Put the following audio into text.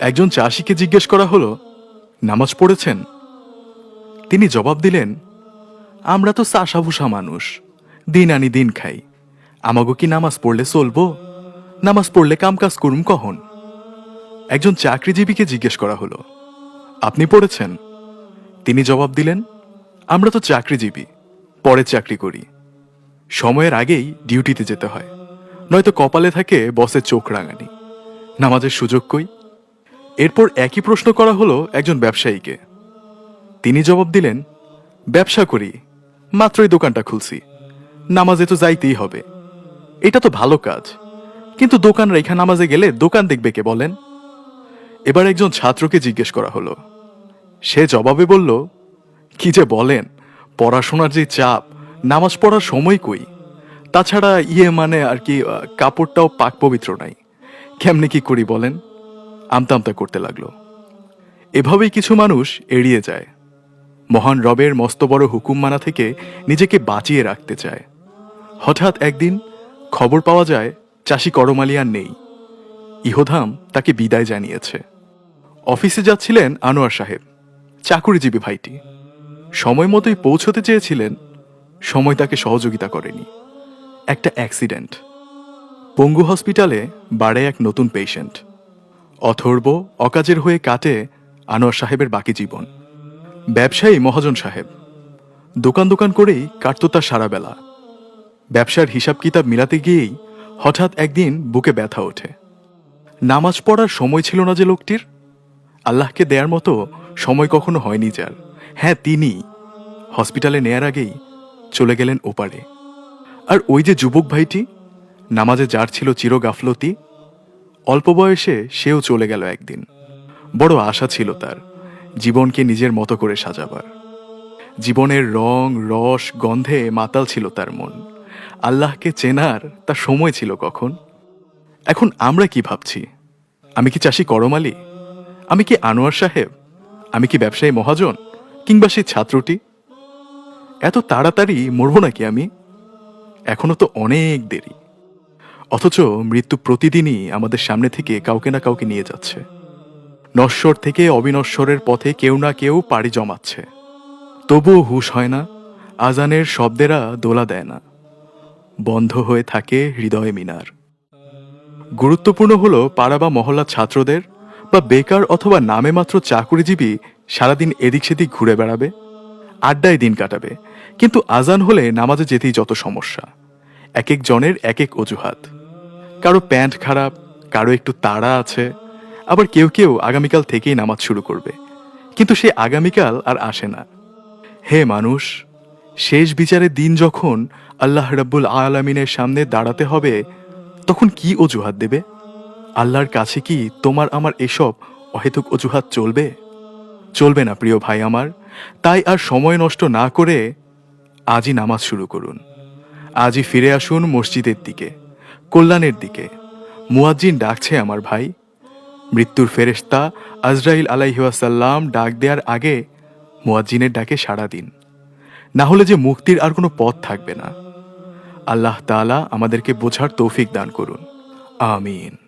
একজন চাষিকে জিজ্ঞেস করা হলো, নামাজ পড়েছেন? তিনি জবাব দিলেন, আমরা তো চাষাভুষা মানুষ, দিন আনি দিন খাই। আমাগো কি নামাজ পড়লে চলবো? নামাজ পড়লে কামকাজ করুম কখন? একজন চাকরিজীবীকে জিজ্ঞেস করা হলো, আপনি পড়েছেন? তিনি জবাব দিলেন, আমরা তো চাকরিজীবী, পরে চাকরি করি। সময়ের আগেই ডিউটিতে যেতে হয়, নয়তো কপালে থাকে বসের চোখ রাঙানি। নামাজের সুযোগ কই? এরপর একই প্রশ্ন করা হলো একজন ব্যবসায়ীকে। তিনি জবাব দিলেন, ব্যবসা করি, মাত্রই দোকানটা খুলছি। নামাজে তো যাইতেই হবে। এটা তো ভালো কাজ। কিন্তু দোকান রেখা নামাজে গেলে দোকান দেখবে কে বলেন? এবার একজন ছাত্রকে জিজ্ঞেস করা হলো। সে জবাবে বলল, কি যে বলেন, পড়াশোনার যে চাপ, নামাজ পড়ার সময় কই? তাছাড়া ইয়ে মানে আর কি কাপড়টাও পাক পবিত্র নাই। কেমনে কি করি বলেন? আমতা আমতা করতে লাগল। এভাবেই কিছু মানুষ এড়িয়ে যায়। মহান রবের মস্ত বড় হুকুম মানা থেকে নিজেকে বাঁচিয়ে রাখতে চায়। হঠাৎ একদিন খবর পাওয়া যায়, চাষি করমালি আর নেই। ইহধাম তাকে বিদায় জানিয়েছে। অফিসে যাচ্ছিলেন আনোয়ার সাহেব, চাকুরিজীবী ভাইটি। সময় মতোই পৌঁছতে চেয়েছিলেন, সময় তাকে সহযোগিতা করেনি। একটা অ্যাক্সিডেন্ট। পঙ্গু হসপিটালে বাড়ে এক নতুন পেশেন্ট। অথর্ব অকাজের হয়ে কাটে আনোয়ার সাহেবের বাকি জীবন। ব্যবসায়ী মহাজন সাহেব। দোকান দোকান করেই কাটত তার সারা বেলা। ব্যবসার হিসাব কিতাব মিলাতে গিয়েই হঠাৎ একদিন বুকে ব্যথা ওঠে। নামাজ পড়ার সময় ছিল না যে লোকটির। আল্লাহকে দেয়ার মতো সময় কখনো হয়নি যার। হ্যাঁ তিনি হসপিটালে নেয়ার আগেই চলে গেলেন ওপারে। আর ওই যে যুবক ভাইটি, নামাজে যার ছিল চির গাফলতি অল্প বয়সে সেও চলে গেল একদিন। বড় আশা ছিল তার, জীবনকে নিজের মতো করে সাজাবার। জীবনের রং, রস, গন্ধে মাতাল ছিল তার মন। আল্লাহকে চেনার তার সময় ছিল কখন? এখন আমরা কি ভাবছি? আমি কি চাষি করমালি আমি কি আনোয়ার সাহেব? আমি কি ব্যবসায়ী মহাজন? কিংবা সেই ছাত্রটি? এত তাড়াতাড়ি মরবো নাকি আমি? এখনও তো অনেক দেরি। অথচ মৃত্যু প্রতিদিনই আমাদের সামনে থেকে কাউকে না কাউকে নিয়ে যাচ্ছে। নশ্বর থেকে অবিনশ্বরের পথে কেউ না কেউ পাড়ি জমাচ্ছে। তবুও হুশ হয় না, আজানের শব্দেরা দোলা দেয় না। বন্ধ হয়ে থাকে হৃদয় মিনার। গুরুত্বপূর্ণ হলো পাড়া বা মহল্লার ছাত্রদের বা বেকার অথবা নামে মাত্র চাকুরিজীবী সারাদিন এদিক সেদিক ঘুরে বেড়াবে, আড্ডায় দিন কাটাবে। কিন্তু আজান হলে নামাজে যেতেই যত সমস্যা। এক এক জনের এক এক অজুহাত। কারও প্যান্ট খারাপ, কারও একটু তাড়া আছে, আবার কেউ কেউ আগামীকাল থেকেই নামাজ শুরু করবে। কিন্তু সে আগামীকাল আর আসে না। হে মানুষ, শেষ বিচারের দিন যখন আল্লাহ রাব্বুল আলামিনের সামনে দাঁড়াতে হবে, তখন কি অজুহাত দেবে? আল্লাহর কাছে কি তোমার আমার এসব অহেতুক অজুহাত চলবে? চলবে না, প্রিয় ভাই আমার। তাই আর সময় নষ্ট না করে আজই নামাজ শুরু করুন। আজই ফিরে আসুন মসজিদের দিকে। কল্যাণের দিকে। মুয়াজ্জিন ডাকছে আমার ভাই। মৃত্যুর ফেরেস্তা আজরাইল আলাইহাসাল্লাম ডাক দেওয়ার আগে মুয়াজ্জিনের ডাকে সাড়া দিন। না হলে যে মুক্তির আর কোনো পথ থাকবে না। আল্লাহ তালা আমাদেরকে বোঝার তৌফিক দান করুন। আমিন।